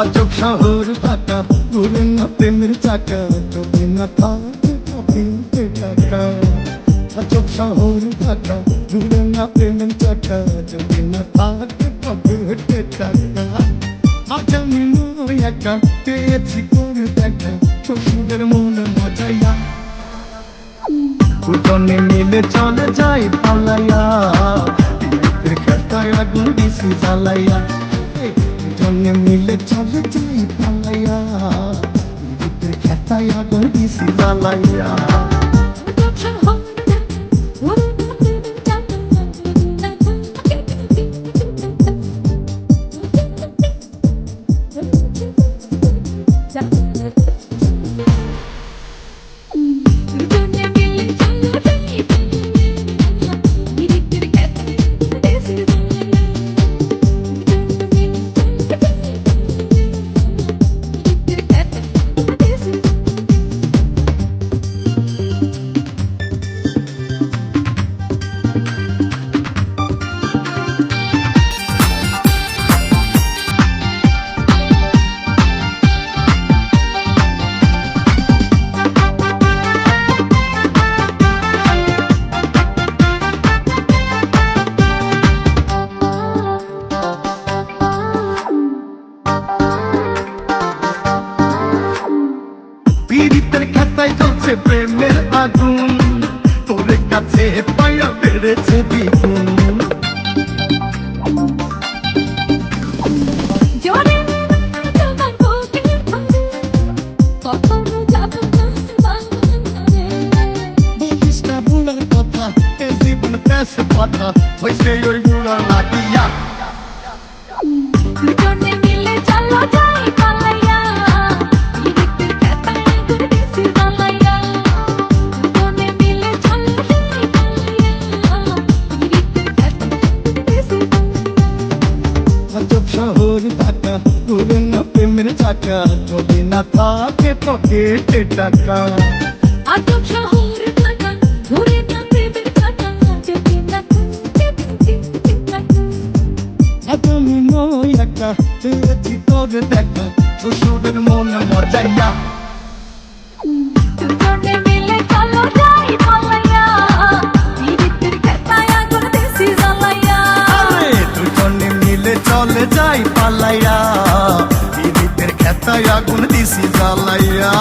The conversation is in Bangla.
আজব শহর ঘুরে না প্রেমের চাকা তবে না থাকে তবে টাকা আজব শহর টাকা ঘুরে না প্রেমের চাকা তবে না থাকে তবে টাকা আজ আমি নই একা পেয়েছি করে দেখা শ্বশুরের মনে মজাইয়া দুজনে মিলে চলে যাই পালাইয়া। খেতায় আগুন দিছি জ্বালাইয়া। দুজনে মিলে চলে যাই পালাইয়া। খেতায় আগুন দিছি জ্বালাইয়া আগুন। তোর কাছে পায়া বেড়েছে দ্বিগুণ কথা হইছে ওই আজব শহর টাকা ঘুরে না প্রেমের চাকা যদি না থাকে তো কেটে টাকা আজব শহর ঢাকা ঘুরে না প্রেমের কাটা যদি না থাকে আমি নই একা তোর দেখা শ্বশুরের মন মজাইয়া পালাইয়া ঈদের খেতায় আগুন দিছি জ্বালাইয়া।